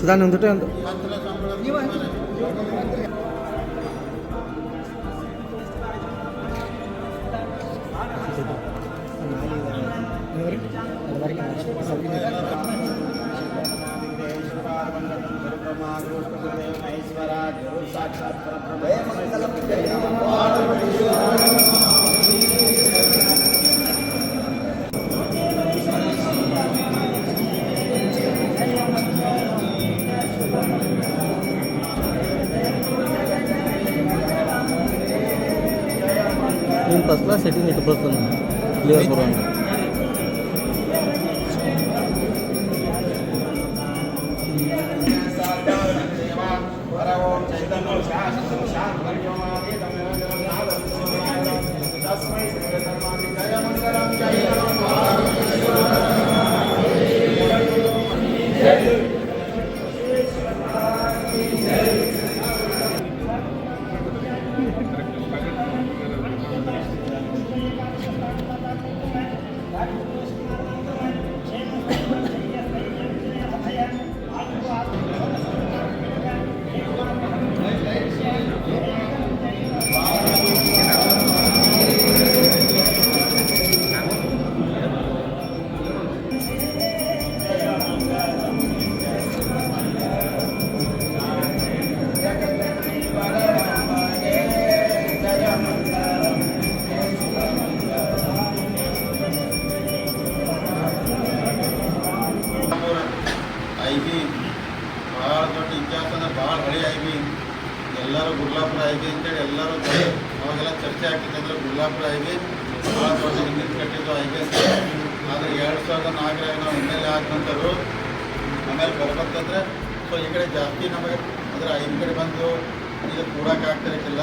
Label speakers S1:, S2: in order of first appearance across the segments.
S1: സുധാൻ എന്തിട്ട്
S2: കണ്ടു ഐശ്വരാജ് സാക്ഷാത് మేము ఫస్ట్ క్లాస్ సెట్టింగ్ ఇట్టుపడుతున్నాం లివర్పూర్ అంటే ಎಲ್ಲರೂ ಗುರ್ಲಾಪುರ ಬಿ ಅಂತೇಳಿ ಎಲ್ಲರೂ ಅವಾಗೆಲ್ಲ ಚರ್ಚೆ ಆಗ್ತಿತ್ತು ಅಂದ್ರೆ ಗುರ್ಲಾಪುರ ಬಿ ಭಾಳ ದೊಡ್ಡ ಹಿಂದಿನ ಕಟ್ಟಿದ್ದು ಅಂತ. ಆದರೆ ಎರಡು ಸಾವಿರದ ನಾಲ್ಕರಾಗ ನಾವು ಎಂ ಎಲ್ ಎ ಆದಂಥವ್ರು ಆಮೇಲೆ ಬರ್ಬೇಕಂದ್ರೆ ಸೊ ಈ ಕಡೆ ಜಾಸ್ತಿ ನಮಗೆ ಅಂದ್ರೆ ಐದು ಕಡೆ ಬಂದು ಇದು ಆಗ್ತಿರಕ್ಕಿಲ್ಲ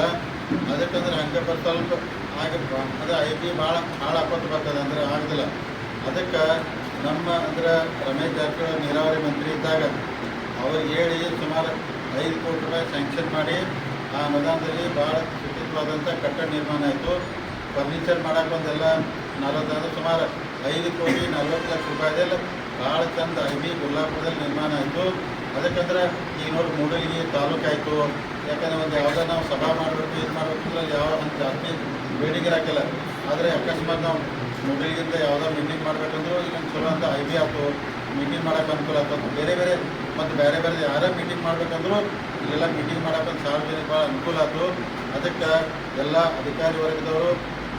S2: ಅದಕ್ಕಂದ್ರೆ ಹಂಗೆ ಸ್ವಲ್ಪ ಆಗ ಅಂದರೆ ಐ ಬಿ ಭಾಳ ಭಾಳ ಅಪತ್ತು ಬರ್ತದೆ ಅಂದ್ರೆ ಆಗೋದಿಲ್ಲ. ಅದಕ್ಕೆ ನಮ್ಮ ಅಂದ್ರೆ ರಮೇಶ್ ಜಾರಕಿಹೊಳಿ, ನೀರಾವರಿ ಮಂತ್ರಿ ಇದ್ದಾಗ ಅವ್ರು ಹೇಳಿ ಸುಮಾರು ಐದು ಕೋಟಿ ರೂಪಾಯಿ ಸ್ಯಾಂಕ್ಷನ್ ಮಾಡಿ ಆ ಅನುದಾನದಲ್ಲಿ ಭಾಳ ಸುಚಿತವಾದಂಥ ಕಟ್ಟಡ ನಿರ್ಮಾಣ ಆಯಿತು. ಫರ್ನಿಚರ್ ಮಾಡೋಕೆ ಒಂದೆಲ್ಲ ನಲವತ್ತು ಸುಮಾರು. ಐದು ಕೋಟಿ ನಲ್ವತ್ತು ಲಕ್ಷ ರೂಪಾಯಿದಲ್ಲಿ ಭಾಳ ಚಂದ ಐಬಿ ಗುಲ್ಲಾಪುರದಲ್ಲಿ ನಿರ್ಮಾಣ ಆಯಿತು. ಅದಕ್ಕಂದ್ರೆ ಈಗ ನೋಡಿ ಮೂಡಲಿಗೆ ತಾಲೂಕು ಆಯಿತು ಯಾಕಂದ್ರೆ ಒಂದು ಯಾವುದೋ ನಾವು ಸಭಾ ಮಾಡಬೇಕು, ಇದು ಮಾಡಬೇಕು ಅಂದ್ರೆ ಯಾವ ಅಂತ ಜಾಸ್ತಿ ಬೇಡಿಕೆ ಹಾಕಿಲ್ಲ ಆದರೆ ಅಕಸ್ಮಾತ್ ನಾವು ಮೂಡಲಿಗಿಂತ ಯಾವುದೋ ಮೀಟಿಂಗ್ ಮಾಡಬೇಕಂದ್ರೂ ಈಗ ಚಲೋ ಅಂತ ಐ ಬಿ ಆಯ್ತು. ಮೀಟಿಂಗ್ ಮಾಡೋಕೆ ಅನುಕೂಲ ಆಗ್ತದೆ ಬೇರೆ ಬೇರೆ ಮತ್ತು ಬೇರೆ ಬೇರೆ ಯಾರೇ ಮೀಟಿಂಗ್ ಮಾಡಬೇಕಂದ್ರೂ ಇಲ್ಲೆಲ್ಲ ಮೀಟಿಂಗ್ ಮಾಡೋಕೆ ಸಾರ್ವಜನಿಕ ಭಾಳ ಅನುಕೂಲ ಆಯಿತು ಅದಕ್ಕೆ ಎಲ್ಲ ಅಧಿಕಾರಿ ವರ್ಗದವರು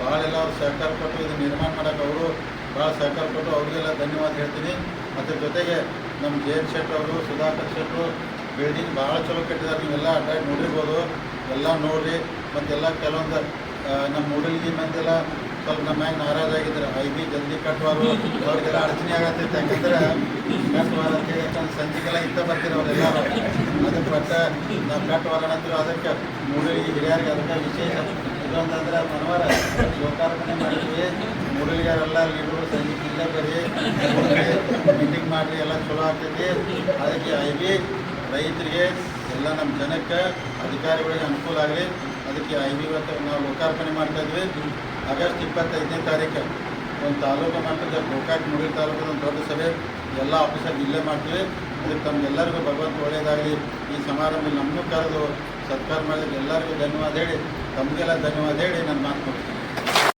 S2: ಭಾಳ ಎಲ್ಲ ಅವ್ರು ಸಹಕಾರ ಕೊಟ್ಟು ಇದು ನಿರ್ಮಾಣ ಮಾಡೋಕೆ ಅವರು ಭಾಳ ಸಹಕಾರ ಕೊಟ್ಟು ಅವರಿಗೆಲ್ಲ ಧನ್ಯವಾದ ಹೇಳ್ತೀನಿ. ಅದ್ರ ಜೊತೆಗೆ ನಮ್ಮ ಜೆ ಎನ್ ಶೆಟ್ರ್ ಅವರು, ಸುಧಾಕರ್ ಶೆಟ್ಟರು ಬಿಲ್ಡಿಂಗ್ ಭಾಳ ಚಲೋ ಕಟ್ಟಿದ್ದಾರೆ ನೀವೆಲ್ಲ ಅಡ್ಡಾಡಿ ನೋಡಿರ್ಬೋದು. ಎಲ್ಲ ನೋಡಿರಿ. ಮತ್ತೆಲ್ಲ ಕೆಲವೊಂದು ನಮ್ಮ ಮೂಡಲ್ಗಿ ಮಂದಿಲ್ಲ ಸ್ವಲ್ಪ ನಮ್ಮ ಮ್ಯಾಗ ನಾರಾಜಾಗಿದ್ದಾರೆ ಐ ಬಿ, ಜಲ್ದಿ ಕಟ್ಟುವರು ಅವ್ರಿಗೆಲ್ಲ ಅಡಚಣೆ ಆಗತ್ತೈತೆ ಯಾಕಂದ್ರೆ ಕಟ್ಟುವಾರ ಅಂತೇಳಿ ಯಾಕಂದ್ರೆ ಸಂಜೆಗೆಲ್ಲ ಇತ್ತ ಬರ್ತೀರಿ ಅವರೆಲ್ಲ ಅದಕ್ಕೆ ಬಟ್ಟ ನಾವು ಕಟ್ಟುವಾರ ಅಂದ್ರೆ ಅದಕ್ಕೆ ಮೂಡಲ್ಗಿ ಹಿರಿಯರಿಗೆ ಅದಕ್ಕೆ ವಿಶೇಷ. ಇದೊಂದಂದ್ರೆ ಮನವಾರ ಲೋಕಾರ್ಪಣೆ ಮಾಡಿದ್ವಿ. ಮೂಡಲ್ಗಿಯವರೆಲ್ಲ ಲೀಡರು ಸಂಜೆ ಇಲ್ಲೇ ಬರ್ರಿ ಮೀಟಿಂಗ್ ಮಾಡಿರಿ, ಎಲ್ಲ ಚಲೋ ಆಗ್ತೈತಿ. ಅದಕ್ಕೆ ಐ ಬಿ, ರೈತರಿಗೆ, ಎಲ್ಲ ನಮ್ಮ ಜನಕ್ಕೆ ಅಧಿಕಾರಿಗಳಿಗೆ ಅನುಕೂಲ ಆಗಲಿ. ಅದಕ್ಕೆ ಐ ಬಿ ಇವತ್ತು ನಾವು ಲೋಕಾರ್ಪಣೆ ಮಾಡ್ತಾ ಇದ್ವಿ. ಆಗಸ್ಟ್ ಇಪ್ಪತ್ತೈದನೇ ತಾರೀಕು ಒಂದು ತಾಲೂಕು ಮಟ್ಟದ ಗೋಕಾಕ್ ಮುಡಿ ತಾಲೂಕಿನ ದೊಡ್ಡ ಸಭೆ. ಎಲ್ಲ ಆಫೀಸರ್ ಇಲ್ಲೇ ಮಾಡ್ತೀವಿ. ಅದಕ್ಕೆ ತಮಗೆಲ್ಲರಿಗೂ ಭಗವಂತ ಒಳ್ಳೆಯದಾಗಲಿ. ಈ ಸಮಾರಂಭ ನಮ್ಮನ್ನು ಕರೆದು ಸತ್ಕಾರ ಮಾಡಿದ ಎಲ್ಲರಿಗೂ ಧನ್ಯವಾದ ಹೇಳಿ. ತಮಗೆಲ್ಲ ಧನ್ಯವಾದ ಹೇಳಿ ನಾನು ಮಾತು ಮುಗಿಸ್ತೀನಿ.